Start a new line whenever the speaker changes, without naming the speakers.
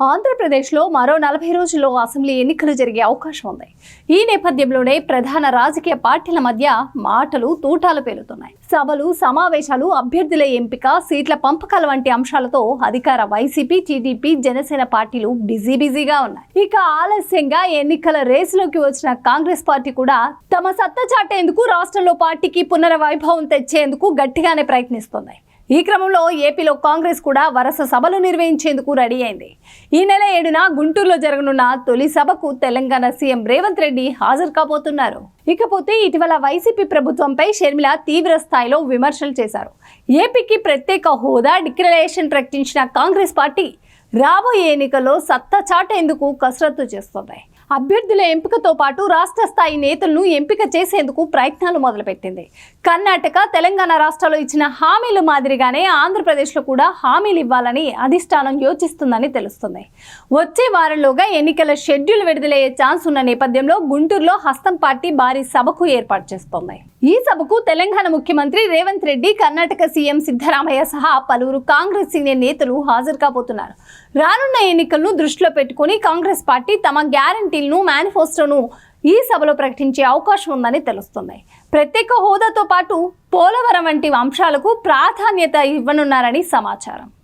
ఆంధ్రప్రదేశ్లో మరో నలభై రోజుల్లో అసెంబ్లీ ఎన్నికలు జరిగే అవకాశం ఉంది. ఈ నేపథ్యంలోనే ప్రధాన రాజకీయ పార్టీల మధ్య మాటలు తూటాలు పేలుతున్నాయి. సభలు సమావేశాలు అభ్యర్థుల ఎంపిక సీట్ల పంపకాల వంటి అంశాలతో అధికార వైసీపీ టీడీపీ జనసేన పార్టీలు బిజీ బిజీగా ఉన్నాయి. ఇక ఆలస్యంగా ఎన్నికల రేసులోకి వచ్చిన కాంగ్రెస్ పార్టీ కూడా తమ సత్తా చాటేందుకు రాష్ట్రంలో పార్టీకి పునర్వైభవం తెచ్చేందుకు గట్టిగానే ప్రయత్నిస్తోంది. ఈ క్రమంలో ఏపీలో కాంగ్రెస్ కూడా వరుస సభలు నిర్వహించేందుకు రెడీ అయింది. ఈ నెల ఏడున గుంటూరులో జరగనున్న తొలి సభకు తెలంగాణ సీఎం రేవంత్ రెడ్డి హాజరు కాబోతున్నారు. ఇకపోతే ఇటీవల వైసీపీ ప్రభుత్వంపై షర్మిల తీవ్ర స్థాయిలో విమర్శలు చేశారు. ఏపీకి ప్రత్యేక హోదా డిక్లరేషన్ ప్రకటించిన కాంగ్రెస్ పార్టీ రాబోయే ఎన్నికల్లో సత్తా చాటేందుకు కసరత్తు చేస్తోంది. అభ్యర్థుల ఎంపికతో పాటు రాష్ట్ర స్థాయి నేతలను ఎంపిక చేసేందుకు ప్రయత్నాలు మొదలుపెట్టింది. కర్ణాటక తెలంగాణ రాష్ట్రాల్లో ఇచ్చిన హామీలు మాదిరిగానే ఆంధ్రప్రదేశ్లో కూడా హామీలు ఇవ్వాలని అధిష్టానం యోచిస్తుందని తెలుస్తుంది. వచ్చే వారంలోగా ఎన్నికల షెడ్యూల్ విడుదలయ్యే ఛాన్స్ ఉన్న నేపథ్యంలో గుంటూరులో హస్తం పార్టీ భారీ సభకు ఏర్పాటు చేస్తోంది. ఈ సభకు తెలంగాణ ముఖ్యమంత్రి రేవంత్ రెడ్డి కర్ణాటక సీఎం సిద్ధరామయ్య సహా పలువురు కాంగ్రెస్ సీనియర్ నేతలు హాజరు కాబోతున్నారు. రానున్న ఎన్నికలను దృష్టిలో పెట్టుకుని కాంగ్రెస్ పార్టీ తమ గ్యారంటీలను మేనిఫెస్టోను ఈ సభలో ప్రకటించే అవకాశం ఉందని తెలుస్తుంది ప్రత్యేక హోదాతో పాటు పోలవరం వంటి అంశాలకు ప్రాధాన్యత ఇవ్వనున్నారని సమాచారం.